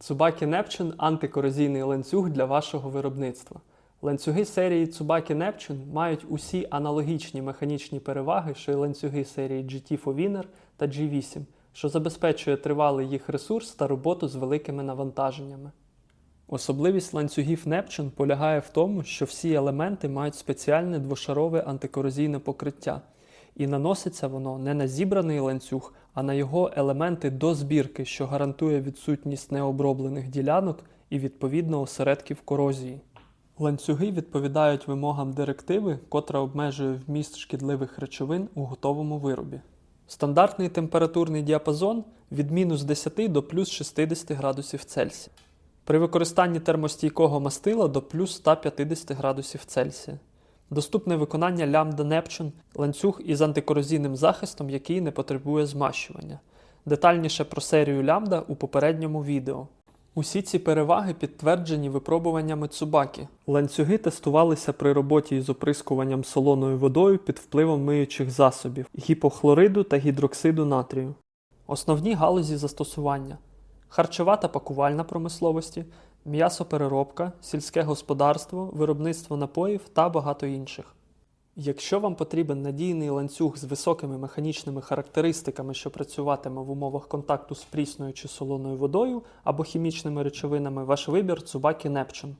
Tsubaki Neptune – антикорозійний ланцюг для вашого виробництва. Ланцюги серії Tsubaki Neptune мають усі аналогічні механічні переваги, що й ланцюги серії GT for Winner та G8, що забезпечує тривалий їх ресурс та роботу з великими навантаженнями. Особливість ланцюгів Neptune полягає в тому, що всі елементи мають спеціальне двошарове антикорозійне покриття, і наноситься воно не на зібраний ланцюг, а на його елементи до збірки, що гарантує відсутність необроблених ділянок і відповідно осередків корозії. Ланцюги відповідають вимогам директиви, котра обмежує вміст шкідливих речовин у готовому виробі. Стандартний температурний діапазон від мінус 10 до плюс 60 градусів Цельсія. При використанні термостійкого мастила до плюс 150 градусів Цельсія. Доступне виконання лямбда Neptune – ланцюг із антикорозійним захистом, який не потребує змащування. Детальніше про серію лямбда у попередньому відео. Усі ці переваги підтверджені випробуваннями Цубакі. Ланцюги тестувалися при роботі із оприскуванням солоною водою під впливом миючих засобів, гіпохлориду та гідроксиду натрію. Основні галузі застосування: харчова та пакувальна промисловості, м'ясопереробка, сільське господарство, виробництво напоїв та багато інших. Якщо вам потрібен надійний ланцюг з високими механічними характеристиками, що працюватиме в умовах контакту з прісною чи солоною водою або хімічними речовинами, ваш вибір Tsubaki Neptune.